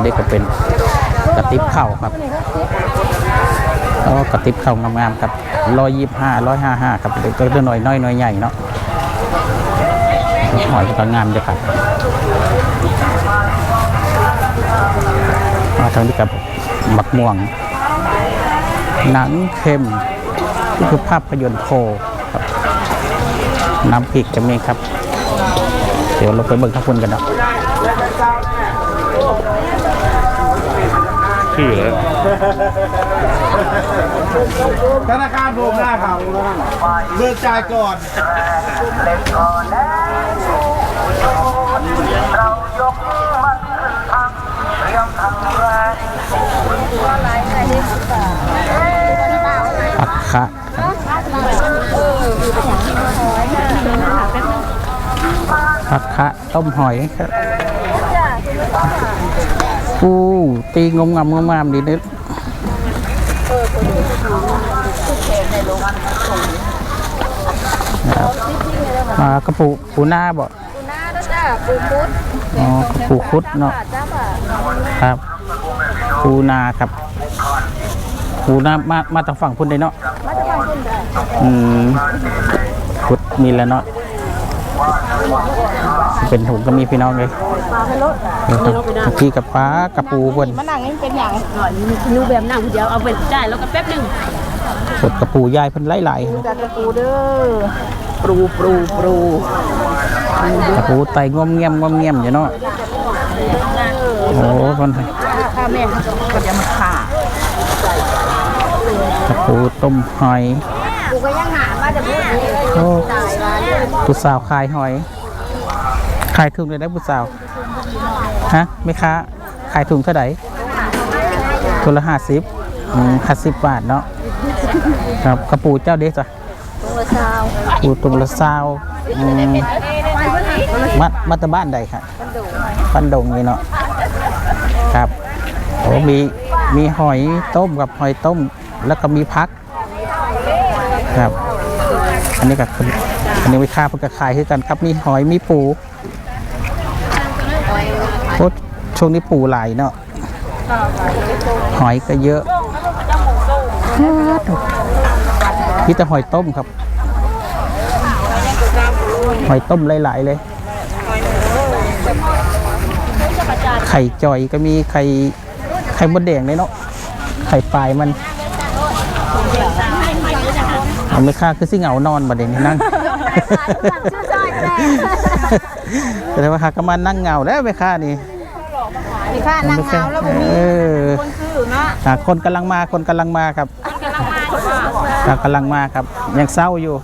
ตัวนี้ก็เป็นกระติบเข้าครับแล้วกระติบเข้างามๆครับร้อยยี่ห้าร้อยห้าห้าครับตัวตัวหน่อยน้อยน้อยใหญ่เนาะหอยก็งามเลยครับมาทางนี้กับหมักม่วง หนังเค็มนี่คือภาพยนตร์โคครับน้ำพริกจะมีครับ เดี๋ยวเราไปเบิ่งข้าวปุ้นกันเนาะ ชื่อแล้วธนาคารผมหน้าเขาเบิกจ่ายก่อนผักคะผักคะต้มหอยครับ ปูตีงมงามงมงามดีนิดครับอ่ากระปูปูหน้าบ่ปูนาด้วยจ้าปูพุดอ๋อกระปูคุดเนาะจ้าค่ะครับ ปูนาครับปูนามามาทางฝั่งพุ่นได้เนาะมาจะฟังคุณจ้ะอืมพุดมีแล้วเนาะ เป็นถุงก็มีพี่น้องเลยมาให้รถตะกี้กับปลากับปูบนมานั่งนี่เป็นอย่างก่อนนูแบบนั่งคนเดียวเอาไปได้แล้วก็แป๊บหนึงสดกับปูยายเพิ่นไล่ไหลจากกระปูเด้อปรูปรูปรูกับปูไตงอมเงียมงอมเงียมอยู่เนาะโอ้คนข้าแม่ก็จะมาขากับปูต้มหอยปูก็ยังหาว่าจะพูดโอ้ตายมาเลยผู้สาวขายหอยขายถุงเลยได้ผู้สาวฮะไม่ค้าขายถุงเท่าไหร่ถุงละห้าสิบห้าสิบบาทเนาะครับกระปูเจ้าเด็กจ้ะตัวสาวปูตุงละซาวอืมมามาตาบ้านใดครับบ้านดงนี่เนาะครับโอ้มีมีหอยต้มกับหอยต้ม แล้วก็มีพัก ครับ อันนี้ก็คืออันนี้ไว้ค่าเพื่อกระขายคือกันครับมีหอยมีปู โอ้ช่วงนี้ปูไหลเนาะหอยก็เยอะพี่แต่หอยต้มครับ หอยต้มหลายๆเลย ไข่จอยก็มีไข่ไข่มดแดงเลยเนาะไข่ปลายมันเอาไม่ค่าคือสิเหงานอนบ่เด่นนั่ง ชื่อจอยก็ได้แต่ว่าค่าก็มานั่งเหงาแล้วไม่ค่านี่มีค่านั่งเงาแล้วบ่มีเออคนซื้อเนาะอะคนกำลังมาคนกำลังมาครับอะกำลังมาครับยังเศร้าอยู่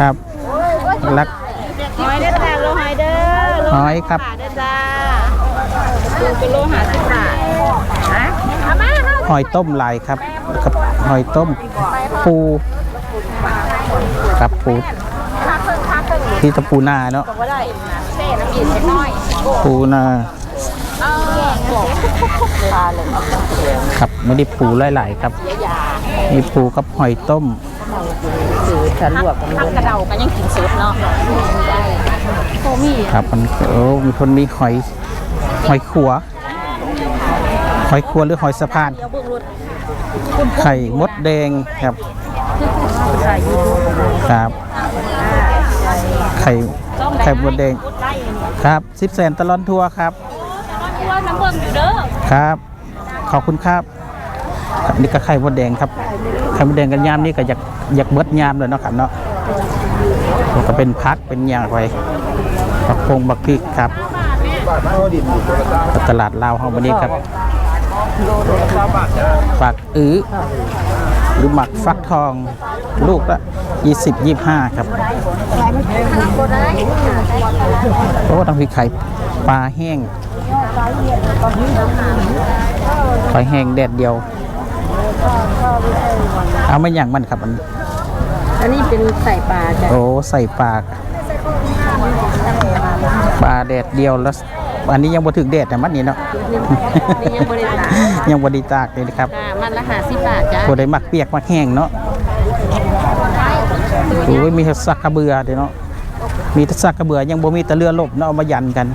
ครับรัก หอยได้แต่โลหอยเด้อโลหอยครับบาทเด้อจ้าดูเป็นโลหะสิบบาทฮะเอามาเนาะหอยต้มลายครับกับหอยต้มปูกับปูพักเพิ่งพักเพิ่งที่ตะปูนาเนาะก็ได้ เซ่น้ำอีกเล็กน้อยปูนาเออบอกปลาเลยครับไม่ได้ปูหลายๆครับมีปูกับหอยต้มถ้าลวกทำกระเดากันยังกินสดเนาะโคมีครับมันโอ้มีคนมีหอยหอยขัวหอยขัวหรือหอยสะพานเดี๋ยวเบิ่งรถไข่มดแดงครับใส่อยู่ครับ ไข่ต้มไข่มดแดงกดไล่อันนี้ ครับสิบแสนตลอนทัวร์ครับตัวน้ำเบิ่งอยู่เด้อครับ ขอบคุณครับครับนี่ก็ไข่มดแดงครับไข่มดแดงกันยามนี่ก็อยากอยากเบิดยามเลยเนาะครับเนาะแล้วก็เป็นพักเป็นอย่างไรบักพงบักพริกครับ ตลาดลาวเฮาวันนี้ครับฝักอื้อ หรือหมักฟักทองลูกละ20 25 ครับเพราะว่าต้องมีไข่ปลาแห้งปลาแห้งแดดเดียว เอาไม่อย่างมันครับมันอันนี้เป็นใส่ปลาจ้ะโอ้ใส่ปลาปลาแดดเดียวแล้วอันนี้ยังบ่ถึงแดดแต่มันนี่เนาะนี่ยังบริตากยังบไดีตากเลยนะครับค่ะ มันละหาสิบบาทจ้ะบ่ได้มักเปียกมักแห้งเนาะโอ้ยมีแต่สักกระเบือเด้เนาะมีแต่สักกระเบือยังบ่มีแต่เรือลบเนาะเอามายันกัน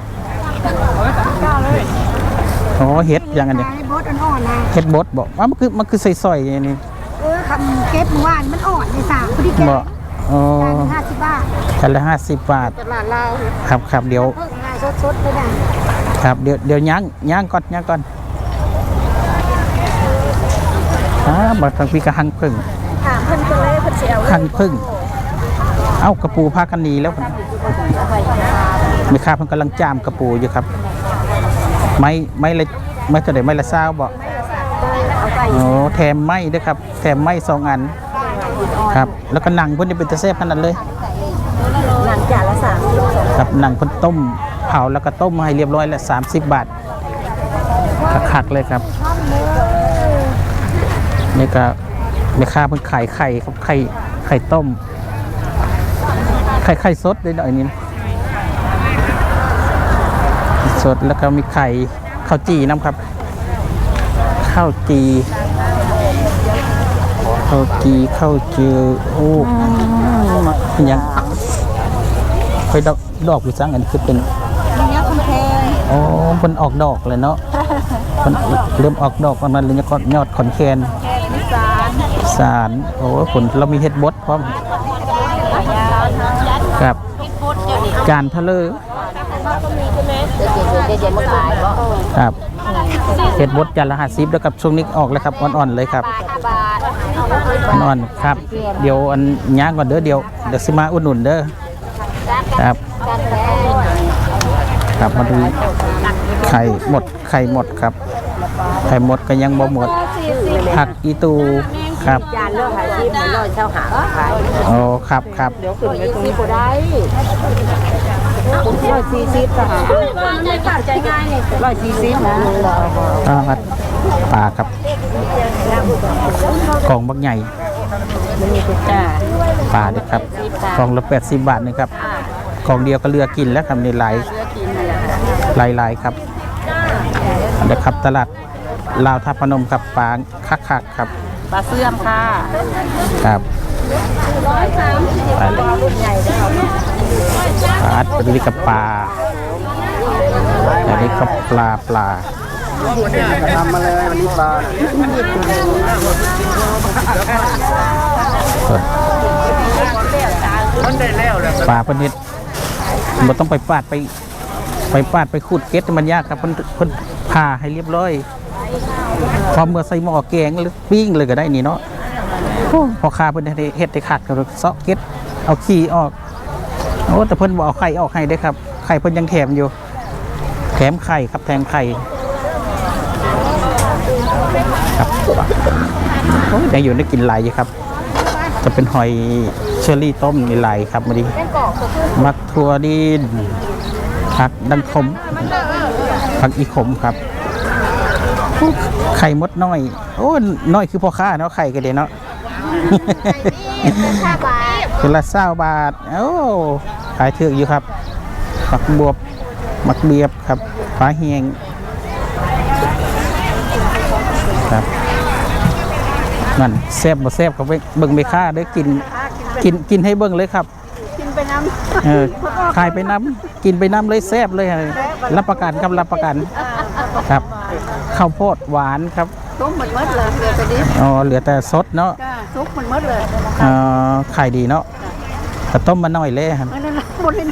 อ๋อเฮ็ดยังอันนี้ไอ้บดอ่อนๆนะเฮ็ดบดบอกว่ามันคือมันคือใส่ๆอย่างนี้เออคำเก็บเมื่อวานมันอ่อนในสามพอดีแกบอกอ๋อห้าสิบบาทกันละห้าสิบบาทตลาดเราครับครับเดี๋ยวเพิ่งมาสดๆเลยนะครับเดี๋ยวเดี๋ยวย่างย่างก่อนย่างก่อน อ่าบัดทางพี่ก็หังพึ่งถามเพิ่นก็เลยเพิ่นเสียวหังพึ่ง เอ้ากระปูพากันหนีแล้วพุ่นมีค่าเพิ่นกำลังจามกระปูอยู่ครับ ไม่ไม่ละไม่เท่าไหร่ไม่ละเศร้าบอกโอ้แถมไม้ด้วยครับ แถมไม้สองอัน ครับ แล้วก็หนังเพิ่นจะเป็นตะเซฟขนาดเลยหลังจากละสามสิบครับหนังเพิ่นต้มเผาแล้วก็ต้มให้เรียบร้อยแล้ว30บาทคักๆเลยครับ นี่ก็แม่ค้าเพิ่นขายไข่ครับไข่ไข่ต้ม ไข่ไข่สดด้วยหน่อยนึงสดแล้วก็มีไข่ข้าวจีน้ำครับ ข้าวจีข้าวจีข้าวจือโอ้เป็นยังไปดอกดอกอยู่ซังอันนี้คือเป็นเนี้ยคุณแพงอ๋อมันออกดอกเลยเนาะมันเริ่มออกดอกประมาณเลยก็ยอดขอนแคน สารโอ้ผลเรามีเห็ดบดพร้อมครับ การทะเลอเดี๋ยวเดี๋ยวเดี๋ยาขายก็ครับเห็ดบดจานละห้าสิบแล้วกับช่วงนี้ออกแล้วครับอ่อนๆเลยครับอ่อนๆครับ เดี๋ยวอันย่างก่อนเด้อเดี๋ยวเดี๋ยวสิมาอุดหนุนเด้อครับครับมาดูไข่หมดไข่หมดครับ ไข่หมดก็ยังบ่หมดผักอีตู ครับ จานเลือกหาชิมเหมือนเราเช่าหาขายโอ้ครับครับเดี๋ยวขึ้นไปตรงนี้ก็ได้ร้อยสี่สิบก็หาไม่ขาดใจง่ายเลยร้อยสี่สิบนะตลาดปลาครับกล่องบักใหญ่จ้าปลาเด็กครับกล่องละแปดสิบบาทนี่ครับกล่องเดียวก็เลือกกินแล้วครับในหลายหลายหลายครับเดี๋ยวครับตลาดลาวท่าพนมครับปลาคักคักๆครับ ปลาเสื่อมค่ะครับปลาปลาอัดอันนี้กับปลาอันนี้กับปลาปลาทำมาเลยวันนี้ปลาสดปลาประเน็ดมันต้องไปปาดไป ไปปาดไปขูดเก็ดมันยากครับเพิ่นเพิ่นผ่าให้เรียบร้อย พอเมื่อใส่หม้อแกงหรือปิ้งเลยก็ได้นี่เนาะพอคาเพิ่นได้เฮ็ดได้ขาดก็เซาะเก็ดเอาขี้ออกโอ้แต่เพิ่นบ่เอาไข่ออกให้เด้ครับ ไข่เพิ่นยังแถมอยู่ แถมไข่ครับแถมไข่ครับโอ้ยยังอยู่ได้กินหลายอยู่ครับ จะเป็นหอยเชอรี่ต้มนี่หลายครับมาดีมักทัวดินผักดังขมผักอีขมครับ ไข่มดน้อย โอ้น้อยคือพ่อค้าเนาะไข่กันเดเนาะห้าบาทคือละเศร้าบาท โอ้ขายเถือกอยู่ครับมักบวบมักเบียบครับฟ้าเฮียงครับนั่นแซบบ่แซบก็ไปเบิ่งไปค่าเด้อกินกินกินให้เบิ่งเลยครับ กินไปน้ำเออขายไปน้ำกินไปน้ำเลยแซบเลย รับประกันครับรับประกันครับ ข้าวโพดหวานครับซุปมันมดเลยเหลือไปดิอ๋อเหลือแต่สดเนาะจ้าซุปมันมดเลยเอ่อขายดีเนาะแต่ต้มมาหน่อยเลยครับอันนั้นบนนี้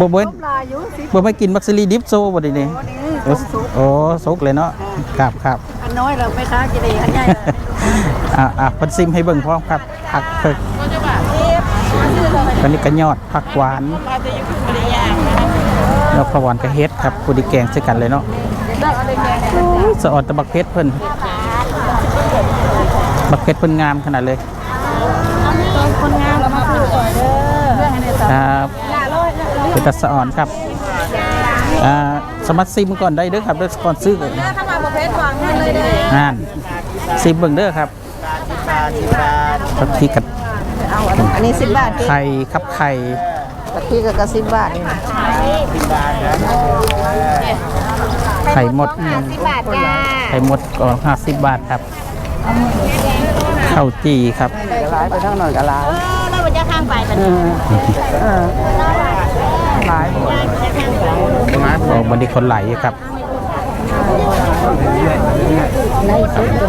บ่เบิ้ซุปลาอยู่สิบ่ไม่กินมักซิลีดิฟโซบ่ดีนี่บนนี้โอ้ต้มซุปโอ้สุกเลยเนาะครับครับอันน้อยเราไม่ค้ากินเองอันใหญ่เลยอ่าอ่าเพิ่นซิมให้เบิ่งพร้อมครับผักเพิ่กอันนี้ก็ยอดผักหวานยอดผักหวานกับเฮ็ดครับผู้ดีแกงใส่กันเลยเนาะ สะออนตะบักเพชรเพิ่นบักเพชรเพิ่นงามขนาดเลยคนงามเรามาซื้อก่อนเด้อครับเป็นตัดสะอ่อนครับอ่าสมัครซิมก่อนได้เด้อครับเด้อก่อนซื้อถ้ามาประเภทวางเงินเลยเด้ออ่านซิมเบิ่งเด้อครับตะกี้กับเอาอันนี้สิบบาทไข่ครับไข่ตะกี้ก็กระสิบบาทนี่นะ ไข่หมดสิบบาทจ้าไข่หมดก็ห้าสิบบาทครับข้าวจีครับหลายไปทั้งหน่อยก็หลายแล้วมันจะข้างไปมันหลายโอ้บันนี้คนไหลายอยู่ครับ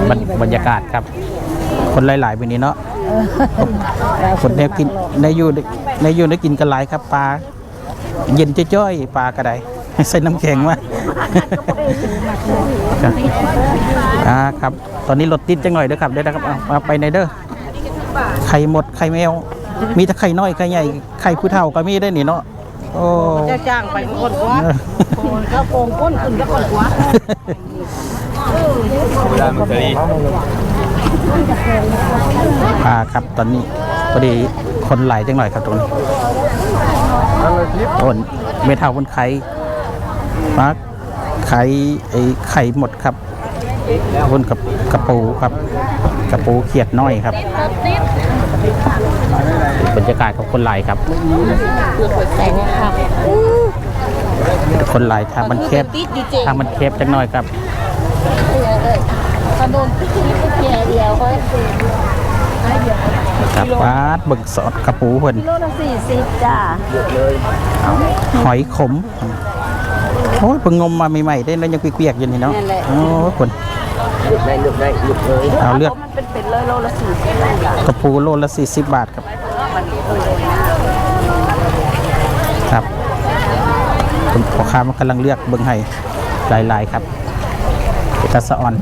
บรรบรรยากาศครับ คนหลายๆวันนี้เนาะคนได้กินได้อยู่ได้อยู่ได้กินกันหลายครับปลาเย็นจ้อยๆปลากระได ใส่น้ำแข็งมาครับอ่าครับ ตอนนี้รถติดจังหน่อยเด้อครับเด้อนะครับเอาเอาไปในเด้อไข่หมดไข่แมว มีแต่ไข่น้อยไข่ใหญ่ไข่ผู้เฒ่าก็มีได้นี่เนาะโอ้จะจ้างไปคนกว่าเออก็โกงก้นขึ้นก็คนกว่าอ่าครับตอนนี้พอดีคนไหลายจังหน่อยครับตรงนี้ต้นเมทัลคนไข่ มาไข่ไอ้ไข่หมดครับคนกับกระปูครับกระปูเขียดน้อยครับ บรรยากาศของคนไหลายครับคนไหลายทางมันแคบทางมันแคบจังหน่อยครับกระโดนที่แก่เดียวก็ครับปาดบึกสอดกระปูเพิ่นโลละสี่สิบจ้าหอยขม โอ้ยเพิ่งงมมาใหม่ๆได้แล้วยังเปียกๆอยู่นี่เนาะโอ้ยคนเอาเลือกมันเป็นเป็นเลยโลละสี่สิบกระปูโลละ40บาทครับ ครับคุณพ่อค้ามันกำลังเลือกเบิ้งให้หลายๆครับเอกสะออน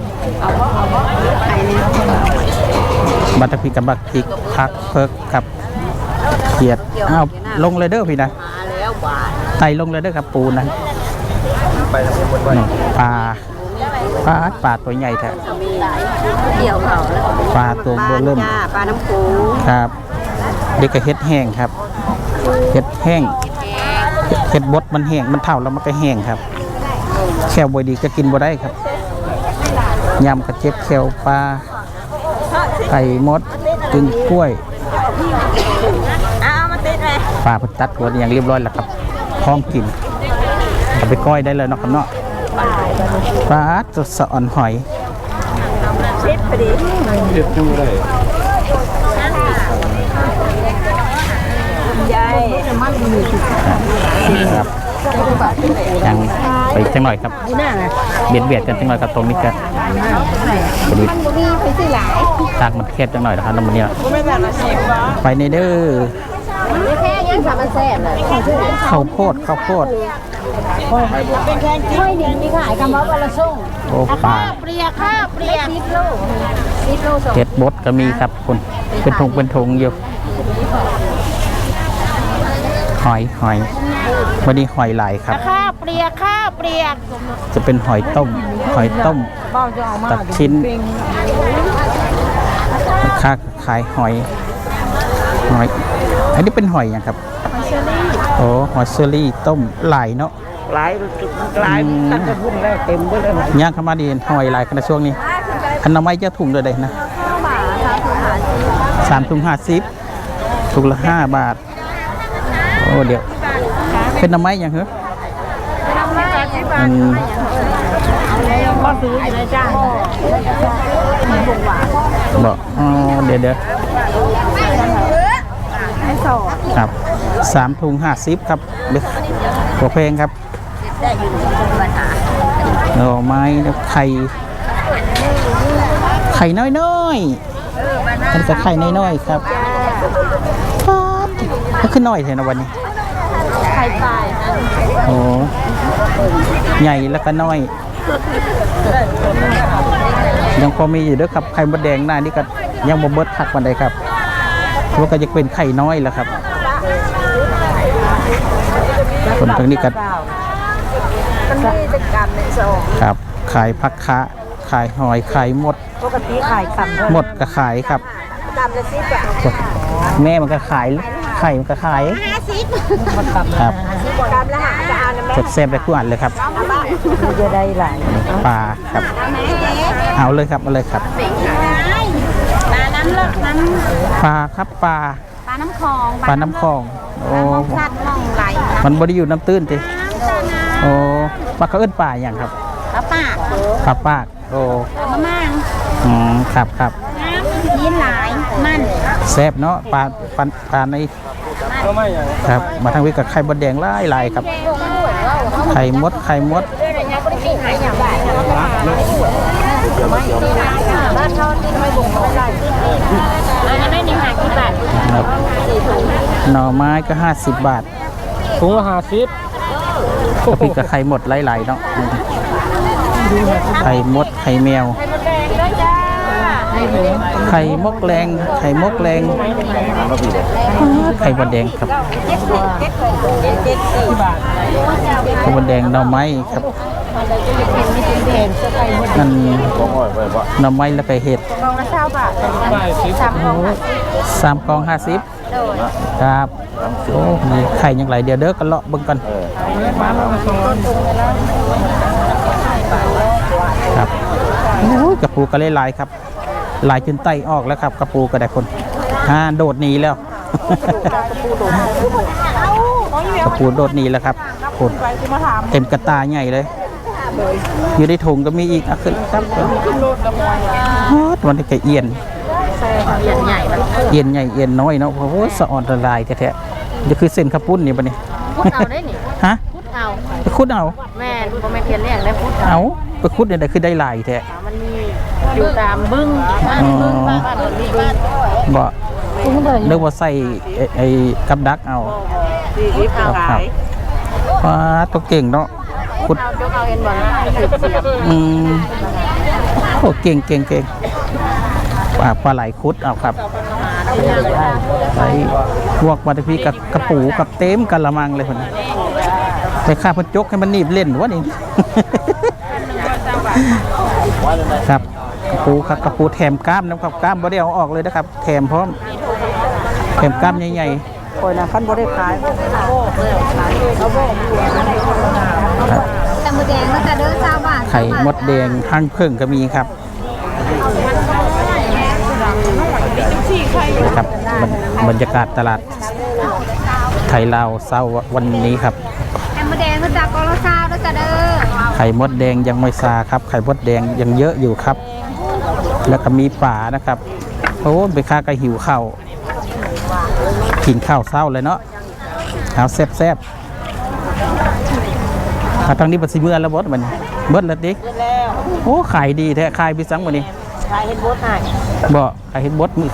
บัตรพริกกับบัตรพริกพักเพิกครับเขียดอ้าวลงเลยเด้อพี่นะ มาแล้วบาทไต่ลงเลยเด้อครับปูนะ นี่ปลาปลาปลาตัวใหญ่แท้เกี่ยวเขาแล้วปลาตัวเบอร์เริ่มจ้าปลาน้ำปูครับ เด็กก็เฮ็ดแห้งครับเฮ็ดแห้งเฮ็ดบดมันแห้งมันเท่าแล้วมันก็แห้งครับแควบ่ดีก็กินบ่ได้ครับยำกระเจ็บแควปลาไข่มดกึ่งกล้วยเอามาติดเลยปลาเพิ่นตัดหัวอย่างเรียบร้อยแล้วครับพร้อมกินเอา ไปก้อยได้เลยเนาะครับเนาะปลาสดสะอ่อนหอยชิดพอดีเด็ดดูได้ยายครับยังไปอีกจังหน่อยครับเบียดเบียดกันจังหน่อยครับตรงนี้ก็พอดีมีไปสิหลายทางมันแคบจังหน่อยนะครับน้ำมันเนี่ยไม่แบบละสิบวะไปในเด้อไม่แค่ยังสามแซ่บเลยข้าวโพด ข้าวโพดช่วยเดียวมีขายคำว่าวันละส่งโอ้ปลาเปรียกข้าวเปรียกสิบโลสิบโลส่งเห็ดบดก็มีครับคุณเป็นทงเป็นทงอยู่หอยหอยวันนี้หอยหลายครับข้าวเปรียกข้าวเปรียกจะเป็นหอยต้ม หอยต้มบ้าจะเอามาตัดชิ้นค่าขายหอยหอย อันนี้เป็นหอยอย่างครับโอ้หอยเชอรี่ต้มหลายเนาะ หลายหลายตั้งแต่พุ่งแล้วเต็มไปเลยย่างเข้ามาดีหอยหลายขนาดช่วงนี้อันน้ำไม้จะถุงเลยได้นะสามถุงห้าสิบถุงละห้าบาท โอ้เดี๋ยวเป็นน้ำไม้อย่างเหรอมันก็ซื้ออยู่ในจ้างบอกอ๋อเดี๋ยวเดี๋ยวครับสามถุงห้าสิบครับเดี๋ยวหัวเพลงครับ หน่อไม้แล้วไข่ไข่น้อยๆอันนี้ก็ไข่น้อยๆครับป๊าดก็ขึ้นน้อยเถอะนะวันนี้ ไข่ไก่โอ้ใหญ่แล้วก็น้อย ยังพอมีอยู่เด้วยครับไข่มดแดงหน้านี่ก็ยังบ่เบิดทักวันใดครับเพราะว่าก็จะเป็นไข่น้อยแล้วครับคนตรงนี้ก็ มันมีแต่การในซองครับขายผักคะขายหอยขายหมด ปกติขายคำเท่าหมดก็ขายครับ กำละสิบบาทแม่มันก็ขายไข่มันก็ขายห้าสิบครับกำละหาจะเอานะแม่แซ่บๆได้ทุกอันเลยครับจะได้หลายปลาครับเอาเลยครับเอาเลยครับปลาน้ำเลิกน้ปลาครับปลาำปลาน้ำคลองปลาน้ำคลองโอ้สัตว์มองไหลมันบริอยู่น้ำตื้นติ โอ้ปลาเขาเอิ้นปลาอย่างครับปลาปากปลาปากโอ้ปลามะม่างอืมครับครับยินหลายมันแซ่บเนาะปลาปลาปลาในก็ไม่อย่างครับ มาทางวิกับไข่บดแดงหลายหลายครับ ไข่มดไข่มดนี่หายอย่างไรบ้านเขาที่ไม่บุกไม่ได้อันนั้นนี่หายกี่บาทครับหน่อไม้ก็50บาทถุงละห้าสิบ กะปิกับไข่หมดหลายๆเนาะไข่มดไข่แมว ไข่มดแดงด้วยจ้าไข่มกแรงไข่มกแรงไข่มดแดงครับไข่มดแดงหน่อไม้ครับนั่นหน่อไม้แล้วก็เห็ดกองละเช้าบาทสามกองค่ะสามกองห้าสิบ โดยครับโอ้มีไข่ยังไหลเดี๋ยวเด้อกันเลาะเบิ่งกันครับโอ้ยกระปูก็เลยลายครับลายจนไตออกแล้วครับ กระปูก็ได้คนอ่าโดดหนีแล้วกระปูโดดหนีแล้วครับคนเต็มกระตาใหญ่เลยอยู่ในถุงก็มีอีกอะขึ้นครับฮอดวันนี้ก็เอียน ใหญ่ๆมันเอียนใหญ่เอียนน้อยเนาะโอ้โหสะอ่อนละลายแท้ๆนี่คือเส้นข้าวปุ้นนี่ปะนี่พุดเอาได้นี่ฮะพุดเอาไปคุดเอาแม่ก็ไม่เพียนเรียกได้พุดเอาเอาไปคุดเนี่ยได้คือได้ลายแท้มันมีอยู่ตามบึ้งบ้านบึ้งบ้านมันมีบึ้งบ่เรียกว่าใส่ไอ้ไอ้กับดักเอาสี่สิบเอาขายว้าตัวเก่งเนาะคุดเอายกเอาเอ็นบอลถือเสียบอืมโอ้เก่งเก่งเก่ง ปลาปลาไหลคุดเอาครับไปพวกวัตถุพีกับกระปูกับเต็มกะละมังเลยคนนี้ไปฆ่าพนจกให้มันหนีบเล่นวะนี่ครับกระปูครับกระปูแถมกล้ามนะครับกล้ามบ่ได้เอาออกเลยนะครับ แถมพร้อมแถมกล้ามใหญ่คอยนะขั้นบ่ได้ขายๆครับแต่มือแดงก็จะเด้อเจ้าบาทไข่มดแดงห้างเพิ่งก็มีครับนะ ครับบรรบรรยากาศตลาดไทยลาวเศร้าวันนี้ครับแต่มือแดงก็จะกอละเจ้าเด้อจ้ะเด้อไข่มดแดงยังไม่ซาครับไข่มดแดงยังเยอะอยู่ครับ แล้วก็มีป่านะครับโอ้ไปค้าก็หิวข้าวกินข้าวเศร้าเลยเนาะเอาแซ่บแซ่บๆถ้าทางนี้ปัสสิเมื่อแล้วบดมันเบิดแล้วดิโอ้ขายดีแท้ขายพิสังวันนี้ขายเห็นบดให้บ่ขายเห็ดบดมือ